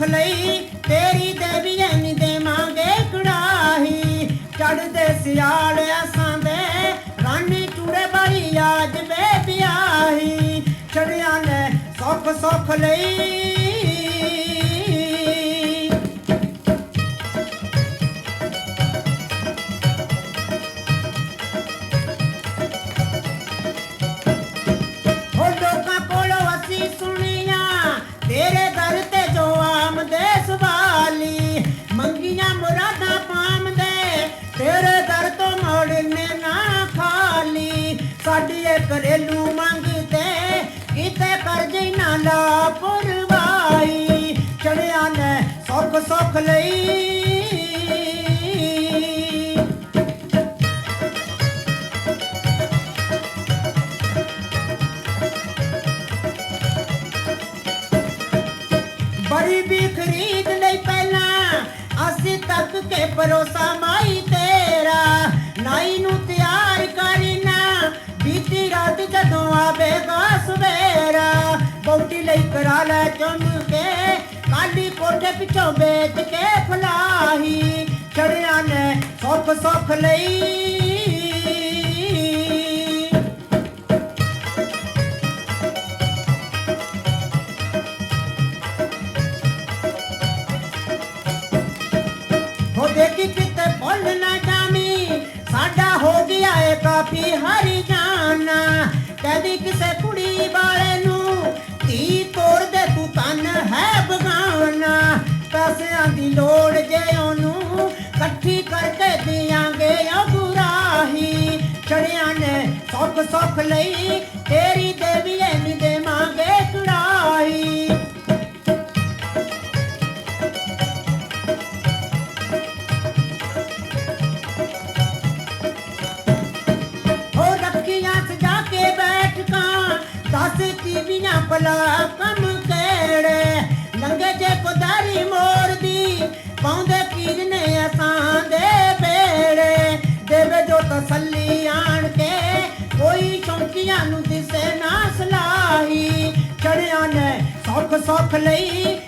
ਸੁਖ ਲਈ ਤੇਰੀ ਦੇਵੀਆਂ ਨੀ ਦੇਵਾਂਗੇ ਕੜਾਹੀ। ਚੜਦੇ ਸਿਆਲ ਅਸਾਂ ਦੇ, ਰਾਣੀ ਚੂੜੇ ਬੜੀ ਆਜ ਵੇ ਬਿਆਹੀ ਚੜਿਆ ਨੇ ਸੁਖ ਸੁਖ ਲਈ ਸਾਡੀ ਇਹ ਘਰੇਲੂ ਮੰਗਦੇ ਕਿਤੇ ਕਰਜ਼ੇ ਨਾ ਲਾ ਪੁਰਵਾਈ। ਚੜਿਆ ਨੇ ਸੁੱਖ ਸੁੱਖ ਲਈ। ਬੜੀ ਵੀ ਖਰੀਦ ਲਈ ਪਹਿਲਾਂ ਅਸੀਂ ਤੱਕ ਕੇ ਭਰੋਸਾ ਮਾਈ ਤੇਰਾ। ਨਾਈ ਨੂੰ ਤਿਆਰ ਕਰੀ ਬੌਟੀ ਲੈ ਚੁੰਮ ਕੇ ਕਾਲੀ ਕੋਠੇ ਪਿੱਛੋਂ ਵੇਚ ਕੇ ਫਲਾਹੀ, ਛੜਿਆ ਨੇ ਸੁੱਖ ਸੁੱਖ ਲਈ। ਦੇਖੀ ਕਿਤੇ ਭੁੱਲ ਨਾ ਜਾਮੀ ਸਾਡਾ ਹੋ ਗਿਆ ਏ ਕਾਫੀ ਹਰੀ ਜਾਨਾ ਕਦੀ ਕਿਸੇ ਦੀ ਲੋੜ ਜੇ ਉਹਨੂੰ ਇਕੱਠੀ ਕਰਕੇ ਦਿਆਂਗੇ ਅਗੁਰਾਹੀ ਛੜਿਆਂ ਨੇ ਸੁੱਖ ਸੁੱਖ ਲਈ ਤੇਰੀ ਦੇਵੀ ਐ ਨੀ ਦੇਵਾਂਗੇ ਚੜਾਈ ਹੋ ਰੱਖੀਆਂ ਸਜਾ ਕੇ ਬੈਠਕਾਂ, ਦਸ ਤੀਵੀਆਂ ਪਲਾ ਕੰਮ ਕਿਹੜੇ? ਲੰਗੇ ਜੇ ਕੁਦਾਰੀ ਮੋਰ ਪਾਉਂਦੇ ਪੀਰ ਨੇ ਅਸਾਂ ਦੇ ਬੇੜੇ। ਦੇਵੇ ਜੋ ਤਸੱਲੀ ਆਣ ਕੇ ਕੋਈ ਚੌਂਕੀਆਂ ਨੂੰ ਦਿਸੇ ਨਾ ਸਲਾਹੀ। ਚੜਿਆ ਨੇ ਸੁੱਖ ਸੁੱਖ ਲਈ